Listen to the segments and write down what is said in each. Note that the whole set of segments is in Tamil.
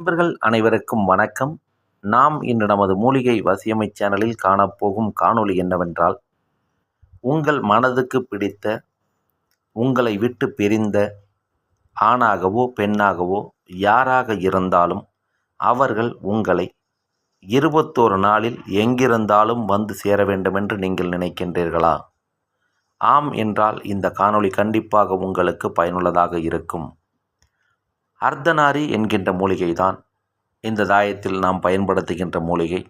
நண்பர்கள் அனைவருக்கும் வணக்கம். நாம் இன்று நமது மூலிகை வசியமை சேனலில் காணப்போகும் காணொளி என்னவென்றால் உங்கள் மனதுக்கு பிடித்த உங்களை விட்டு பிரிந்த ஆணாகவோ பெண்ணாகவோ யாராக இருந்தாலும் அவர்கள் உங்களை இருபத்தோரு நாளில் எங்கிருந்தாலும் வந்து சேர வேண்டுமென்று நீங்கள் நினைக்கின்றீர்களா? ஆம் என்றால் இந்த காணொளி கண்டிப்பாக உங்களுக்கு பயனுள்ளதாக இருக்கும். அர்த்தநாரி என்கின்ற மூலிகை தான் இந்த தாயத்தில் நாம் பயன்படுத்துகின்ற மூலிகை.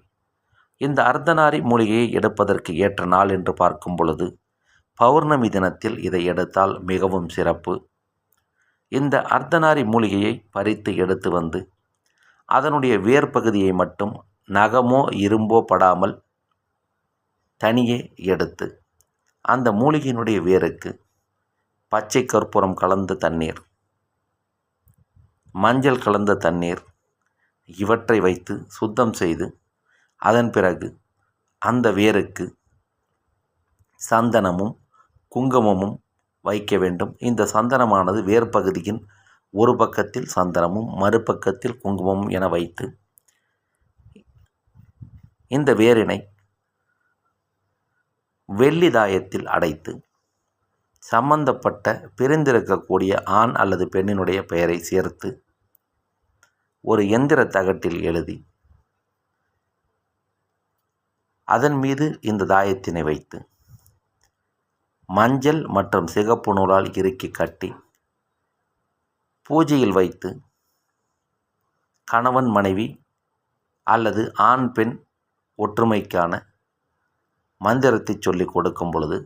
இந்த அர்த்தநாரி மூலிகையை எடுப்பதற்கு ஏற்ற நாள் என்று பார்க்கும் பொழுது பௌர்ணமி தினத்தில் இதை எடுத்தால் மிகவும் சிறப்பு. இந்த அர்த்தநாரி மூலிகையை பறித்து எடுத்து வந்து அதனுடைய வேர் பகுதியை மட்டும் நகமோ இரும்போ படாமல் தனியே எடுத்து அந்த மூலிகையினுடைய வேருக்கு பச்சை கற்பூரம் கலந்த தண்ணீர் மஞ்சள் கலந்த தண்ணீர் இவற்றை வைத்து சுத்தம் செய்து அதன் பிறகு அந்த வேருக்கு சந்தனமும் குங்குமமும் வைக்க வேண்டும். இந்த சந்தனமானது வேர் பகுதியின் ஒரு பக்கத்தில் சந்தனமும் மறுபக்கத்தில் குங்குமமும் என வைத்து இந்த வேரினை வெள்ளி தாயத்தில் அடைத்து சம்பந்தப்பட்ட பிரிந்திருக்கக்கூடிய ஆண் அல்லது பெண்ணினுடைய பெயரை சேர்த்து ஒரு எந்திர தகட்டில் எழுதி. அதன் மீது இந்த தாயத்தினை வைத்து. மஞ்சள் மற்றும் சிகப்பு நூலால் இறுக்கி கட்டி. பூஜையில் வைத்து. கணவன் மனைவி அல்லது ஆண் பெண் ஒற்றுமைக்கான மந்திரத்தை சொல்லி கொடுக்கும் பொழுது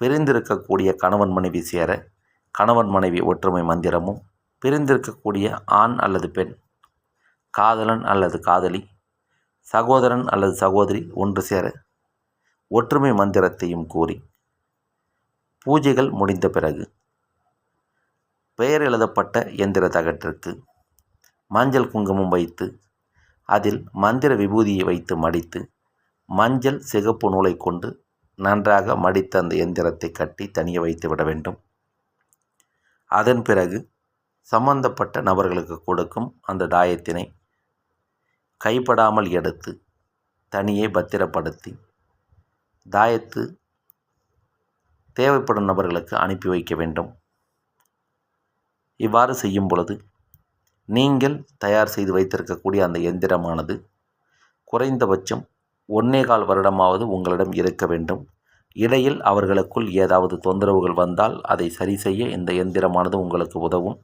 பிரிந்திருக்கக்கூடிய கணவன் மனைவி சேர கணவன் மனைவி ஒற்றுமை மந்திரமும் பிரிந்திருக்கக்கூடிய ஆண் அல்லது பெண் காதலன் அல்லது காதலி சகோதரன் அல்லது சகோதரி ஒன்று சேர ஒற்றுமை மந்திரத்தையும் கூறி பூஜைகள் முடிந்த பிறகு பெயர் எழுதப்பட்ட எந்திர தகட்டிற்கு மஞ்சள் குங்குமம் வைத்து அதில் மந்திர விபூதியை வைத்து மடித்து மஞ்சள் சிகப்பு நூலை கொண்டு நன்றாக மடித்த அந்த எந்திரத்தை கட்டி தனியே வைத்து விட வேண்டும். அதன் பிறகு சம்பந்தப்பட்ட நபர்களுக்கு கொடுக்கும் அந்த தாயத்தினை கைப்படாமல் எடுத்து தனியே பத்திரப்படுத்தி தாயத்து தேவைப்படும் நபர்களுக்கு அனுப்பி வைக்க வேண்டும். இவ்வாறு செய்யும் பொழுது நீங்கள் தயார் செய்து வைத்திருக்கக்கூடிய அந்த எந்திரமானது குறைந்தபட்சம் ஒன்னே கால் வருடமாவது உங்களிடம் இருக்க வேண்டும். இடையில் அவர்களுக்குள் ஏதாவது தொந்தரவுகள் வந்தால் அதை சரி செய்ய இந்த எந்திரமானது உங்களுக்கு உதவும்.